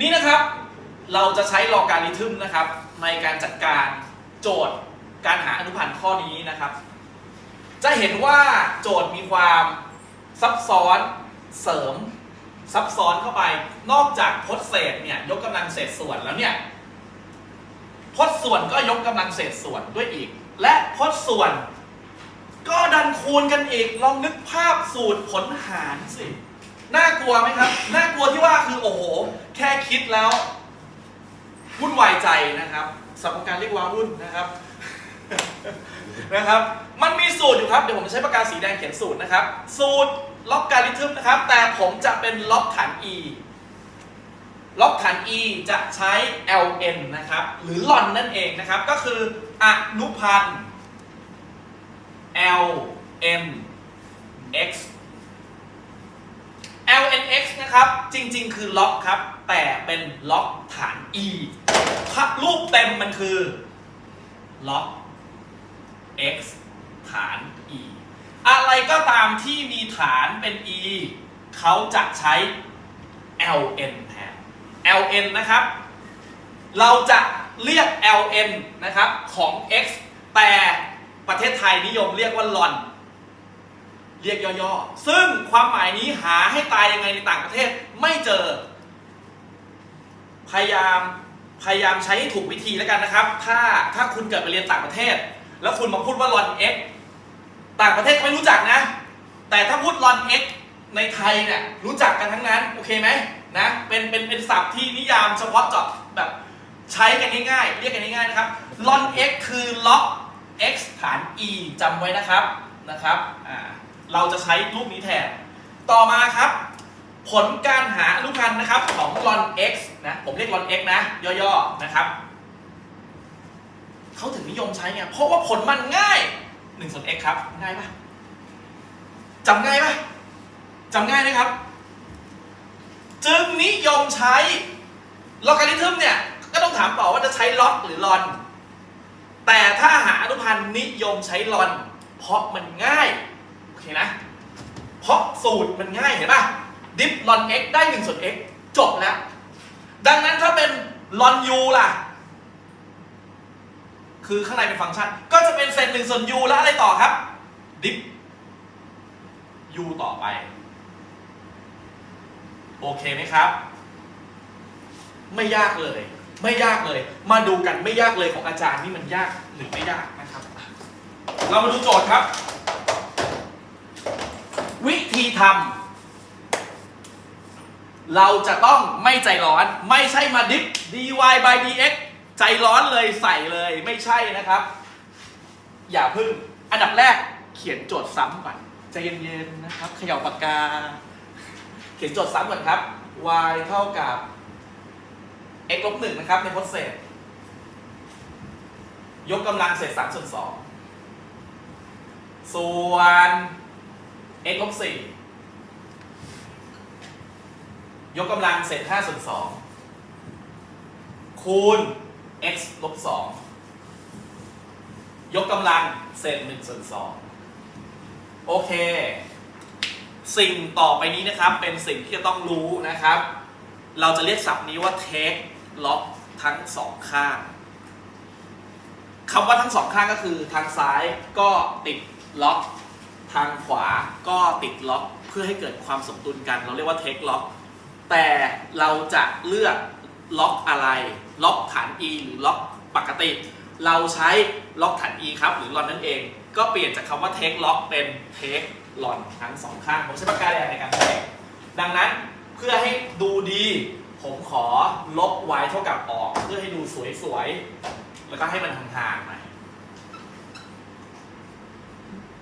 นี่นะครับเราจะใช้ลอการิทึมนะครับในการจัดการโจทย์การหาอนุพันธ์ข้อนี้นะครับ จะเห็นว่าโจทย์มีความซับซ้อนเสริมซับซ้อนเข้าไป นอกจากพจน์เศษเนี่ยยกกำลังเศษส่วนแล้วเนี่ยพจน์ส่วนก็ยกกำลังเศษส่วนด้วยอีก และพจน์ส่วน ก็ดันคูณกันอีกลองนึกภาพสูตรผลหารสิน่ากลัวไหมครับน่ากลัวที่ แค่คิดแล้ววุ่นวายใจนะครับสำหรับการเรียกว่าวุ่นนะครับนะครับ มันมีสูตรอยู่ครับ เดี๋ยวผมจะใช้ปากกาสีแดงเขียนสูตรนะครับ สูตรล็อกการิทึมนะครับ แต่ผมจะเป็นล็อกฐาน e ล็อกฐาน e จะใช้ ln นะครับ หรือลอนนั่นเองนะครับ ก็คืออนุพันธ์ l n x lnx นะครับ จริง ๆ คือล็อกครับ แต่เป็นล็อกฐาน e ภาพรูปเต็มมันคือล็อก x ฐาน e อะไรก็ตามที่มีฐานเป็น e เขาจะใช้ ln แทน ln นะครับ เราจะเรียก ln นะครับของ x แต่ประเทศไทยนิยมเรียกว่าลอน เรียกย่อๆ ซึ่งความหมายนี้หาให้ตายยังไงในต่างประเทศไม่เจอ พยายามพยายามใช้ให้ถูกวิธีแล้วกันนะครับ ถ้าถ้าคุณเกิดไปเรียนต่างประเทศ แล้วคุณมาพูดว่าลอน x ต่างประเทศเขาไม่รู้จักนะ แต่ถ้าพูดลอน x ในไทยเนี่ยรู้จักกันทั้งนั้น โอเคไหมนะเป็นเป็นเป็นศัพท์ที่นิยามเฉพาะเจาะแบบใช้กันง่ายๆ เรียกกันง่ายๆนะครับลอน x คือล็อก x ฐาน e จำไว้นะครับนะครับอ่า เราจะใช้รูปนี้แทน ต่อมาครับ ผลการหาอนุพันธ์นะครับของลอน x นะ ผมเรียกลอน x นะ ย่อๆนะครับเขาถึงนิยมใช้ไงเพราะว่าผลมันง่าย1ส่วน x ครับ ง่ายปะจำง่ายปะจำง่ายไหมครับ จึงนิยมใช้ลอการิทึมเนี่ย ก็ต้องถามต่อว่าจะใช้ล็อกหรือลอน แต่ถ้าหาอนุพันธ์นิยมใช้ลอน เพราะมันง่าย เคนะ เพราะสูตรมันง่ายเห็นป่ะดิฟลอน x ได้1ส่วน x จบแล้ว ดังนั้นถ้าเป็นลอน u ล่ะ คือข้างในเป็นฟังก์ชัน ก็จะเป็นเศษ1ส่วน u แล้วอะไรต่อครับ ดิฟ u ต่อไป โอเคไหมครับ ไม่ยากเลย ไม่ยากเลย มาดูกันไม่ยากเลยของอาจารย์นี่มันยากหรือไม่ยากนะครับ เรามาดูโจทย์ครับ วิธีทำเราจะต้องไม่ใจร้อน ไม่ใช่มาดิฟ dy by dx ใจร้อนเลยใส่เลยไม่ใช่นะครับ อย่าพึ่ง อันดับแรกเขียนโจทย์ซ้ำก่อนใจเย็นๆนะครับเขย่าปากกา เขียนโจทย์ซ้ำก่อนครับ y เท่ากับ x ลบหนึ่งนะครับ ในพจน์เศษ ยกกำลังเศษสามส่วนสองส่วน x ลบสี่ยกกำลังเศษห้าส่วนสองคูณ x ลบสองยกกำลังเศษหนึ่งส่วนสองโอเค สิ่งต่อไปนี้นะครับ เป็นสิ่งที่จะต้องรู้นะครับ เราจะเรียกศัพท์นี้ว่า take ล็อกทั้งสองข้างคำว่าทั้งสองข้างก็คือทางซ้ายก็ติดล็อก ทางขวาก็ติดล็อกเพื่อให้เกิดความสมดุลกัน เราเรียกว่า take ล็อกแต่เราจะเลือกล็อกอะไร ล็อกฐาน e หรือล็อกปกติ เราใช้ล็อกฐาน e ครับ หรือลอนนั่นเอง ก็เปลี่ยนจากคำว่า take ล็อกเป็น take ลอนทั้งสองข้าง ผมใช้ปากกาแดงในการใช้ดังนั้นเพื่อให้ดูดี ผมขอลบ y เท่ากับออก เพื่อให้ดูสวยๆ แล้วก็ให้มันห่างๆหน่อย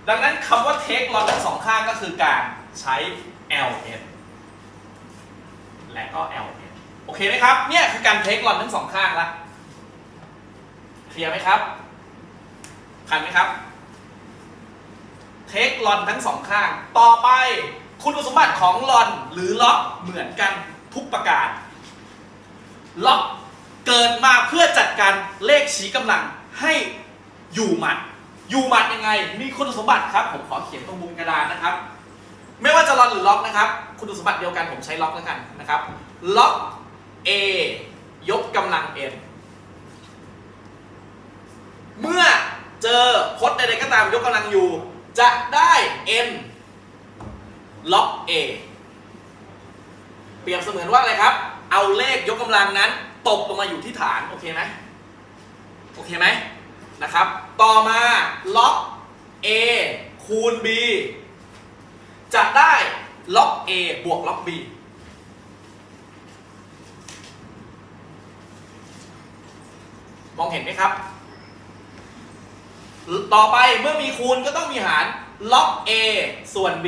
ดังนั้นคำว่า take ลอนทั้งสองข้างก็คือการใช้ ln และก็ ln โอเคไหมครับ เนี่ยคือการ take ลอนทั้งสองข้างละเคลียร์ไหมครับทันไหมครับเทคลอนทั้งสองข้าง ต่อไปคุณสมบัติของลอนหรือล็อกเหมือนกันทุกประการ ล็อกเกิดมาเพื่อจัดการเลขชี้กำลังให้อยู่หมัด อยู่หมัดยังไง มีคุณสมบัติครับ ผมขอเขียนตรงมุมกระดานนะครับ ไม่ว่าจะลอนหรือล็อกนะครับ คุณสมบัติเดียวกันผมใช้ล็อกแล้วกันนะครับ ล็อก a ยกกำลัง n เมื่อเจอพจน์ใดๆก็ตามยกกำลังอยู่ จะได้ n ล็อก a เปรียบเสมือนว่าอะไรครับ เอาเลขยกกำลังนั้น ตกลงมาอยู่ที่ฐาน โอเคไหมโอเคไหม นะครับ ต่อมาล็อก a คูณ b จะได้ล็อก a บวกล็อก b มองเห็นไหมครับ ต่อไปเมื่อมีคูณก็ต้องมีหารล็อก a ส่วน b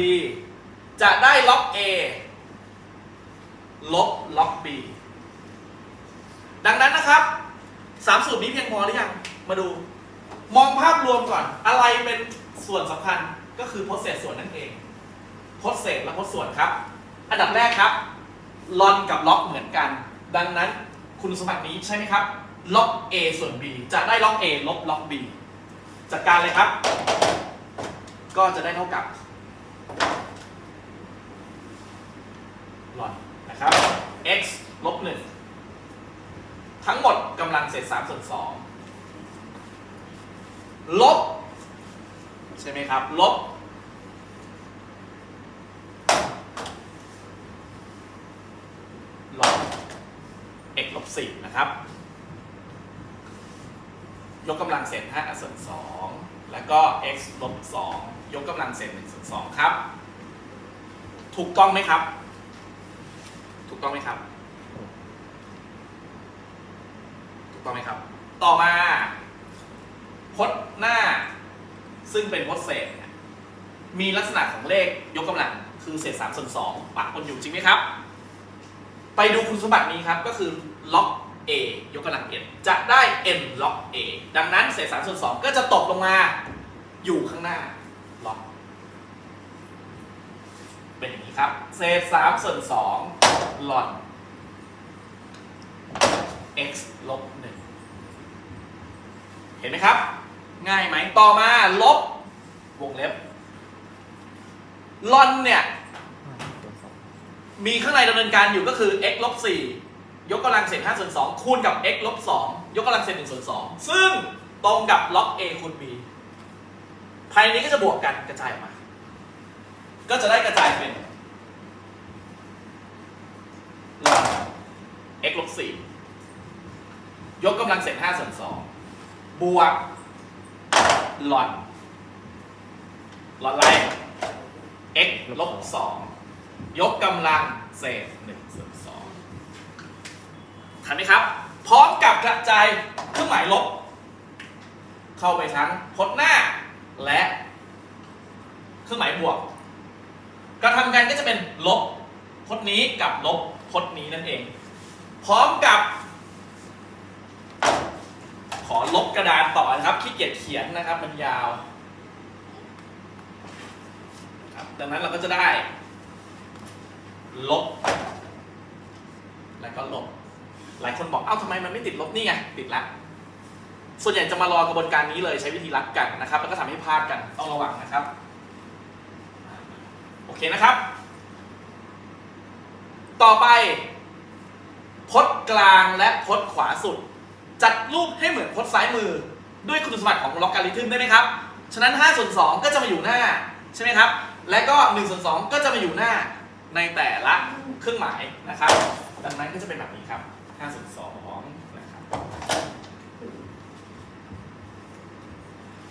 จะได้ล็อก a ลบล็อก b ดังนั้นนะครับสามสูตรนี้เพียงพอหรือยัง มาดู มองภาพรวมก่อน อะไรเป็นส่วนสำคัญก็คือพจน์เศษส่วนนั่นเองพจน์เศษและพจน์ส่วนครับ อันดับแรกครับลอนกับล็อกเหมือนกัน ดังนั้นคุณสมบัตินี้ใช่ไหมครับล็อก a ส่วน b จะได้ล็อก a ลบล็อก b จัดการเลยครับ ก็จะได้เท่ากับลอนนะครับ x ลบ1ทั้งหมดกำลังเศษ3ส่วน2 ลบ ใช่ไหมครับ ลบ ลบ x ลบ4นะครับ ยกกำลังเศษ5ส่วน2แล้วก็ x ลบ2ยกกำลังเศษ1ส่วน2ครับ ถูกต้องไหมครับ ถูกต้องไหมครับ ถูกต้องไหมครับ ต่อมา พจน์หน้า ซึ่งเป็นพจน์เศษเนี่ยมีลักษณะของเลขยกกำลังคือเศษ3ส่วน2ปะปนอยู่จริงไหมครับ ไปดูคุณสมบัตินี้ครับก็คือล็อก a ยกกำลัง n จะได้ n ล็อก a ดังนั้นเศษ3ส่วน2ก็จะตกลงมาอยู่ข้างหน้าล็อก เป็นอย่างนี้ครับ เศษ3ส่วน2ลอน x ลบ1เห็นไหมครับ ง่ายไหมต่อมาลบวงเล็บลอนเนี่ย มีข้างในดำเนินการอยู่ก็คือ x ลบ4ยกกำลังเศษ5ส่วน2คูณกับ x ลบ2ยกกำลังเศษ1ส่วน2ซึ่งตรงกับล็อก a คูณ b ภายในนี้ก็จะบวกกันกระจายออกมา ก็จะได้กระจายเป็นลอน x ลบ4ยกกำลังเศษ5ส่วน2บวก ลอนลอนอะไร x ลบ2ยกกำลังเศษ1ส่วน2ทันไหมครับ พร้อมกับกระจายเครื่องหมายลบ เข้าไปทั้งพจน์หน้าและเครื่องหมายบวกการทำกันก็จะเป็นลบพจน์นี้กับลบพจน์นี้นั่นเอง พร้อมกับ ขอลบกระดานต่อนะครับขี้เกียจเขียนนะครับ มันยาวครับดังนั้นเราก็จะได้ ลบ แล้วก็ลบ หลายคนบอกเอ้าทำไมมันไม่ติดลบนี่ไงติดละส่วนใหญ่จะมารอกระบวนการนี้เลยใช้วิธีรัดกันนะครับ แล้วก็ทำให้พลาดกันต้องระวังนะครับ โอเคนะครับ ต่อไปพจน์กลางและพจน์ขวาสุด จัดรูปให้เหมือนพจน์ซ้ายมือ ด้วยคุณสมบัติของล็อกการิทึมได้ไหมครับ ฉะนั้น5ส่วน2ก็จะมาอยู่หน้าใช่ไหมครับ และก็1ส่วน2ก็จะมาอยู่หน้าในแต่ละเครื่องหมายนะครับ ดังนั้นก็จะเป็นแบบนี้ครับ5ส่วน2นะครับ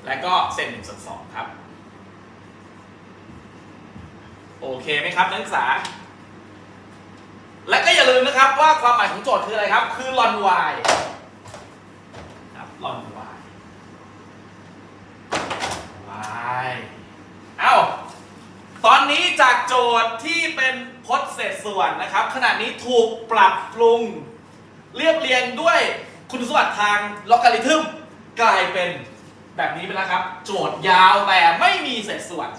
และก็เศษ1ส่วน2ครับ โอเคไหมครับนักศึกษา และก็อย่าลืมนะครับว่าความหมายของโจทย์คืออะไรครับ คือลอน y ครับลอน y y เอ้า ตอนนี้ จากโจทย์ที่เป็นพจน์เศษส่วนนะครับ ขณะนี้ถูกปรับปรุง เรียบเรียงด้วยคุณสมบัติทางลอกการิทึมกลายเป็นแบบนี้ไปแล้วครับ โจทย์ยาวแต่ไม่มีเศษส่วน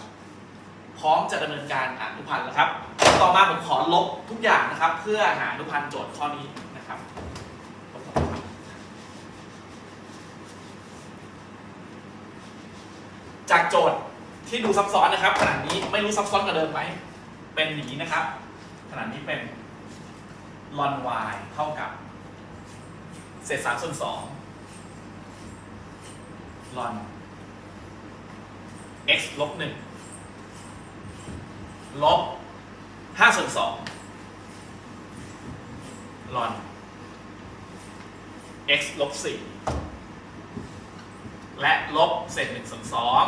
พร้อมจะดำเนินการอนุพันธ์แล้วครับ ต่อมาผมขอลบทุกอย่างนะครับ เพื่อหาอนุพันธ์โจทย์ข้อนี้นะครับจากโจทย์ ที่ดูซับซ้อนนะครับขนาดนี้ไม่รู้ซับซ้อนกว่าเดิมไหมเป็นอย่างนี้นะครับขนาดนี้เป็นลอน y เท่ากับ เศษสามส่วนสองลอน x ลบหนึ่งลบห้าส่วนสองลอน x ลบสี่และลบเศษหนึ่งส่วนสอง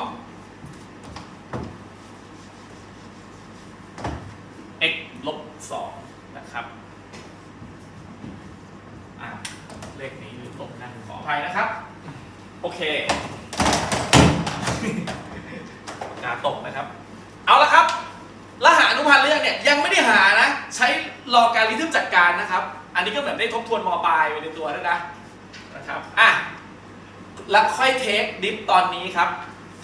2นะครับเลขนี้อยู่ตรงนั้นขออภัยนะครับ โอเคกาตกนะครับ เอาละครับรหัสอนุพันธ์เรื่องเนี่ยยังไม่ได้หานะ ใช้รอการรีทึมจัดการนะครับ อันนี้ก็แบบได้ทบทวนมอปลายไปในตัวแล้วนะนะครับอะแล้วค่อยเทคดิฟตอนนี้ครับ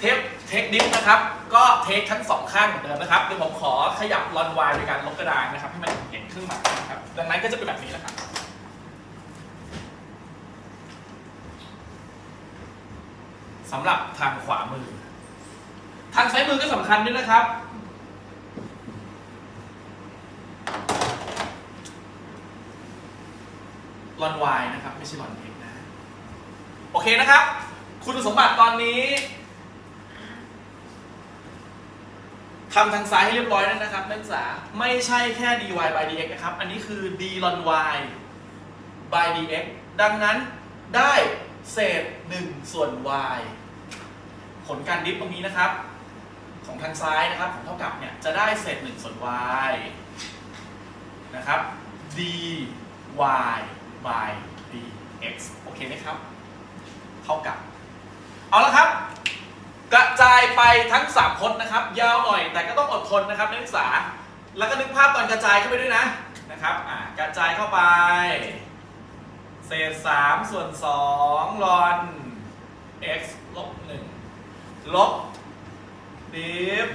เทปเทคดิฟนะครับ ก็เทคทั้งสองข้างเหมือนเดิมนะครับเดี๋ยวผมขอขยับลอนวายโดยการลบกระดานนะครับ ให้มันเห็นเครื่องหมายนะครับ ดังนั้นก็จะเป็นแบบนี้แหละครับสำหรับทางขวามือ ทางซ้ายมือก็สำคัญด้วยนะครับ ลอนวายนะครับ ไม่ใช่ลอนเอกนะ โอเคนะครับ คุณสมบัติตอนนี้ ทำทางซ้ายให้เรียบร้อยแล้วนะครับนักศึกษาไม่ใช่แค่ dy by dx นะครับ อันนี้คือ d ln y by dx ดังนั้นได้เศษ 1 ส่วน y ผลการดิฟตรงนี้นะครับ ของทางซ้ายนะครับ ของเท่ากับเนี่ยจะได้เศษ 1 ส่วน y นะครับ dy by dx โอเคไหมครับ เท่ากับ เอาละครับายไปทั้ง 3พจน์นะครับ ยาวหน่อยแต่ก็ต้องอดทนนะครับนักศึกษา แล้วก็นึกภาพตอนกระจายเข้าไปด้วยนะนะครับอ่ากระจายเข้าไป เศษ3ส่วน2ลอน x ลบ1ลบดิฟ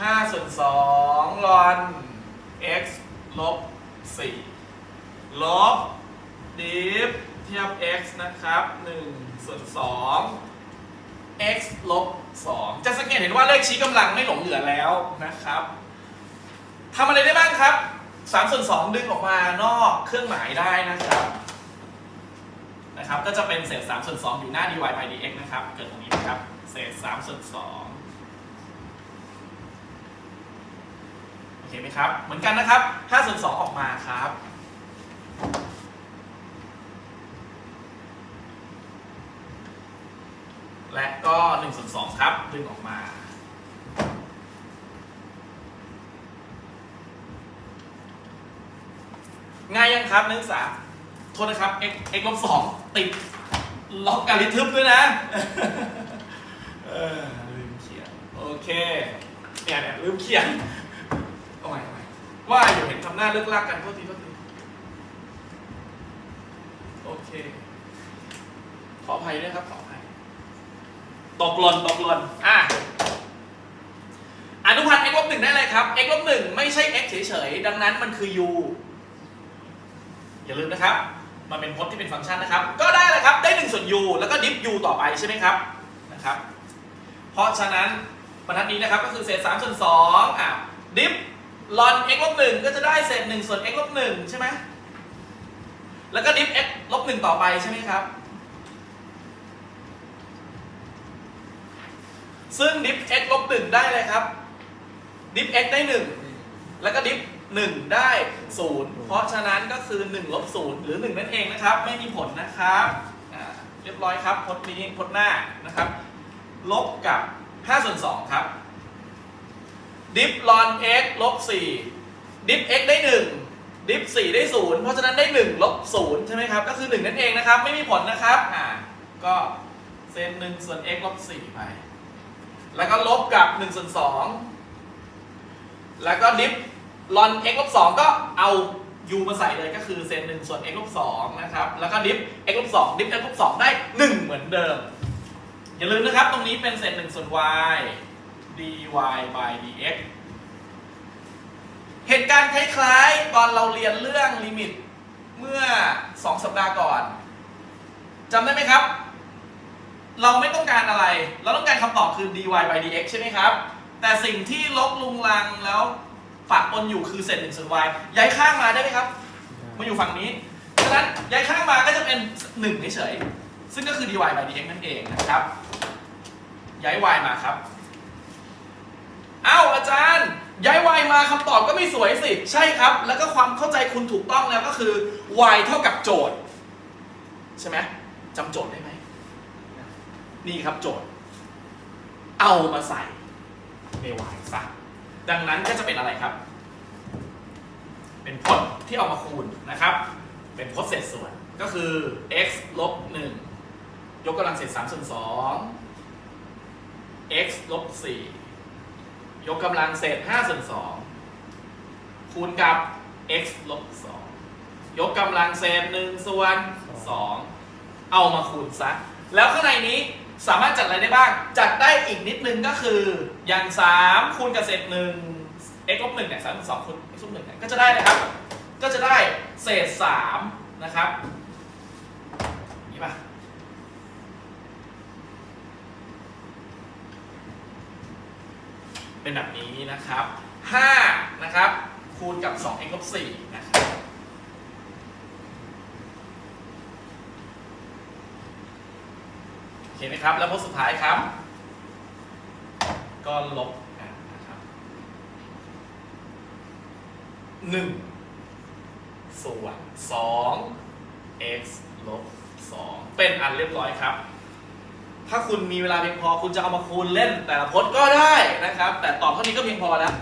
5ส่วน2ลอน x ลบ4ลบดิฟเทียบ x นะครับ1ส่วน2 x ลบ2จะสังเกตเห็นว่าเลขชี้กำลังไม่หลงเหลือแล้วนะครับทำอะไรได้บ้างครับ3ส่วน2ดึงออกมานอกเครื่องหมายได้นะครับนะครับก็จะเป็นเศษ3ส่วน2อยู่หน้า dy by dx นะครับ เกิดตรงนี้นะครับ เศษ3ส่วน2โอเคไหมครับ เหมือนกันนะครับ5ส่วน2ออกมาครับ และ ก็1ส่วน2ครับ ดึงออกมา ง่ายยังครับนักศึกษาโทษนะครับ x x ลบ2ติดล็อกการิทึมด้วยนะเออลืมเขียน โอเคเนี่ยเนี่ยลืมเขียนเอาใหม่ว่าอยู่เห็นทำหน้าเลิกลากกันโทษทีโทษทีโอเค ขออภัยด้วยครับขอ ตกหล่นตกหล่นอะอนุพันธ์ x ลบหนึ่งได้เลยครับ x ลบหนึ่งไม่ใช่ x เฉยๆ ดังนั้นมันคือ u อย่าลืมนะครับ มันเป็นพจน์ที่เป็นฟังก์ชันนะครับ ก็ได้เลยครับ ได้1ส่วน u แล้วก็ดิฟ u ต่อไปใช่ไหมครับ นะครับ เพราะฉะนั้นบรรทัดนี้นะครับก็คือเศษ3ส่วน2อะดิฟลอน x ลบหนึ่งก็จะได้เศษ1ส่วน x ลบหนึ่งใช่ไหม แล้วก็ดิฟ x ลบหนึ่งต่อไปใช่ไหมครับ ซึ่งดิฟ x ลบหนึ่งได้เลยครับ ดิฟ x ได้หนึ่งแล้วก็ดิฟหนึ่งได้ศูนย์เพราะฉะนั้นก็คือหนึ่งลบศูนย์หรือหนึ่งนั่นเองนะครับ ไม่มีผลนะครับเรียบร้อยครับพจน์นี้พจน์หน้านะครับ ลบกับ5ส่วน2ครับ ดิฟลอน x ลบ4ดิฟ x ได้ 1 ดิฟ 4 ได้ 0 เพราะฉะนั้นได้ 1 ลบ 0 ใช่ไหมครับ ก็คือ 1 นั่นเองนะครับ ไม่มีผลนะครับ อ่า ก็เซน1ส่วน x ลบ 4 ไป แล้วก็ลบกับ1ส่วน2แล้วก็ดิฟลอน x ลบ2ก็เอา u มาใส่เลยก็คือเซน1ส่วน x ลบ2นะครับ แล้วก็ดิฟ x ลบ2ดิฟ x ลบ2ได้ 1 เหมือนเดิม อย่าลืมนะครับ ตรงนี้เป็นเศษ1ส่วน y dy by dx เหตุการณ์คล้ายๆ ตอนเราเรียนเรื่องลิมิตเมื่อ 2 สัปดาห์ก่อนจำได้ไหมครับ เราไม่ต้องการอะไร เราต้องการคำตอบคือ dy by dx ใช่ไหมครับ แต่สิ่งที่ลบลุงลังแล้วปะปนอยู่คือเศษหนึ่งส่วน y ย้ายข้างมาได้ไหมครับ มาอยู่ฝั่งนี้ ฉะนั้นย้ายข้างมาก็จะเป็น1เฉยๆซึ่งก็คือ dy by dx นั่นเองนะครับ ย้าย y มาครับ เอ้าอาจารย์ย้าย y มาคำตอบก็ไม่สวยสิ ใช่ครับ แล้วก็ความเข้าใจคุณถูกต้องแล้วก็คือ y เท่ากับโจทย์ ใช่ไหมจำโจทย์ได้ไหม นี่ครับโจทย์ เอามาใส่ใน y ซะดังนั้นก็จะเป็นอะไรครับ เป็นพจน์ที่เอามาคูณนะครับ เป็นพจน์เศษส่วนก็คือ x ลบ1ยกกำลังเศษ3ส่วน2 x ลบ4ยกกำลังเศษ5ส่วน2คูณกับ x ลบ2ยกกำลังเศษ1ส่วน2เอามาคูณซะ แล้วข้างในนี้ สามารถจัดอะไรได้บ้าง จัดได้อีกนิดนึงก็คือ อย่าง3คูณกับเศษหนึ่ง x ลบ1เนี่ย3ส่วน2คูณ x ลบ1เนี่ยก็จะได้นะครับ ก็จะได้เศษ3นะครับนี่ป่ะเป็นแบบนี้นะครับ5นะครับคูณกับ 2x ลบ4นะครับ โอ เคไหมครับ แล้วพจน์สุดท้ายครับ ก็ลบนะครับหนึ่งส่วนสอง x ลบสองเป็นอันเรียบร้อยครับ ถ้าคุณมีเวลาเพียงพอคุณจะเอามาคูณเล่นแต่ละพจน์ก็ได้นะครับ แต่ตอบเท่านี้ก็เพียงพอแล้ว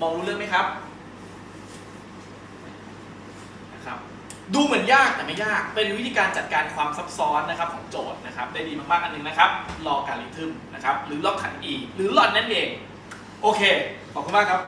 มองรู้เรื่องไหมครับ ดูเหมือนยากแต่ไม่ยาก เป็นวิธีการจัดการความซับซ้อนนะครับของโจทย์นะครับ ได้ดีมากๆอันหนึงนะครับ ลอการิทึมนะครับ หรือลอกขันอีหรือลอนนั่นเอง โอเค ขอบคุณมากครับ